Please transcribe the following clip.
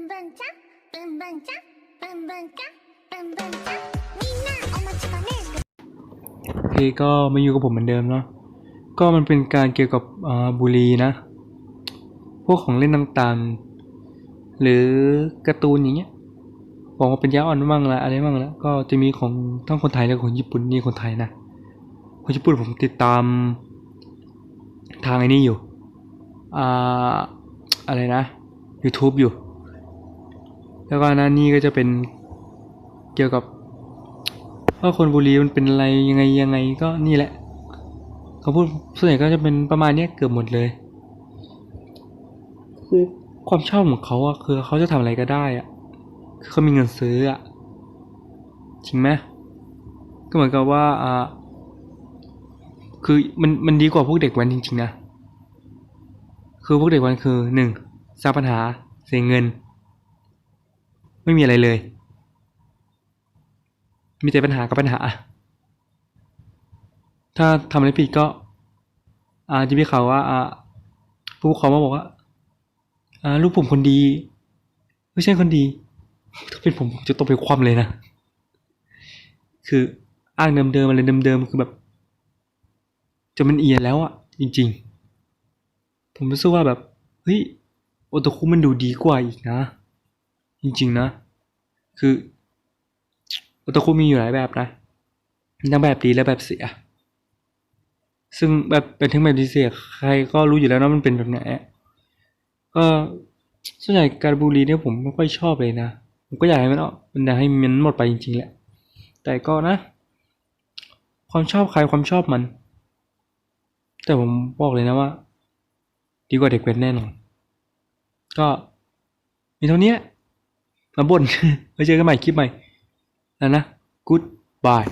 ンブンちゃんブンブンちゃんブンブンちゃんブンブンちゃんみんなお待ちかね โอเคก็มาอยู่กับผมเหมือนเดิมเนาะ ก็มันเป็นการเกี่ยวกับอ่าบุหรีนะ พวกของเล่นต่างๆ หรือการ์ตูนอย่างเงี้ยบอกว่าเป็นยาอ่อนบ้างละอะไรบ้างละก็จะมีของทั้งคนไทยและคนญี่ปุ่นนี่คนไทยนะ คนญี่ปุ่นผมติดตามทางไอ้นี่อยู่ อ่า อะไรนะ YouTube อยู่ แล้วก็หน้านี่ก็จะเป็นเกี่ยวกับว่าคนบุรีมันเป็นอะไรยังไงยังไงก็นี่แหละเขาพูดส่วนใหญ่ก็จะเป็นประมาณเนี้ยเกือบหมดเลย คือความชอบของเขาอะคือเขาจะทำอะไรก็ได้อะคือเขามีเงินซื้ออะจริงไหมก็เหมือนกับว่าอ่าคือมันมันดีกว่าพวกเด็กว้นจริงๆนะ คือพวกเด็กว้นคือหนึ่งสร้างปัญหาเสียเงิน ไม่มีอะไรเลย มีแต่ปัญหากับปัญหา ถ้าทำอะไรผิดก็ อ่าจะมีข่าวว่าอ่าผู้ปกครองมาบอกว่า อ่า ลูกผมคนดี ไม่ใช่คนดี ถ้าเป็นผมผมจะต้องไปคว่ำเลยนะ คืออ้างเดิมๆอะไรเดิมๆคือแบบจะมันเอียนแล้วอะจริง ๆ ผมรู้สึกว่าแบบ เฮ้ยโอตาคุมันดูดีกว่าอีกนะ จริงๆนะ คือโอตาคุมีอยู่หลายแบบนะทั้งแบบดีและแบบเสีย ซึ่งแบบเป็นทั้งแบบดีเสียใครก็รู้อยู่แล้วนะมันเป็นแบบไหนก็ส่วนใหญ่การบูลลีเนี่ยผมไม่ค่อยชอบเลยนะ ผมก็อยากให้มันออกมันอยากให้มันหมดไปจริงๆแหละ แต่ก็นะ ความชอบใครความชอบมัน แต่ผมบอกเลยนะว่า ดีกว่าเด็กเว้นแน่นอน ก็มีเท่านี้ มาบ่นไว้เจอกันใหม่คลิปใหม่แล้วนะ Goodbye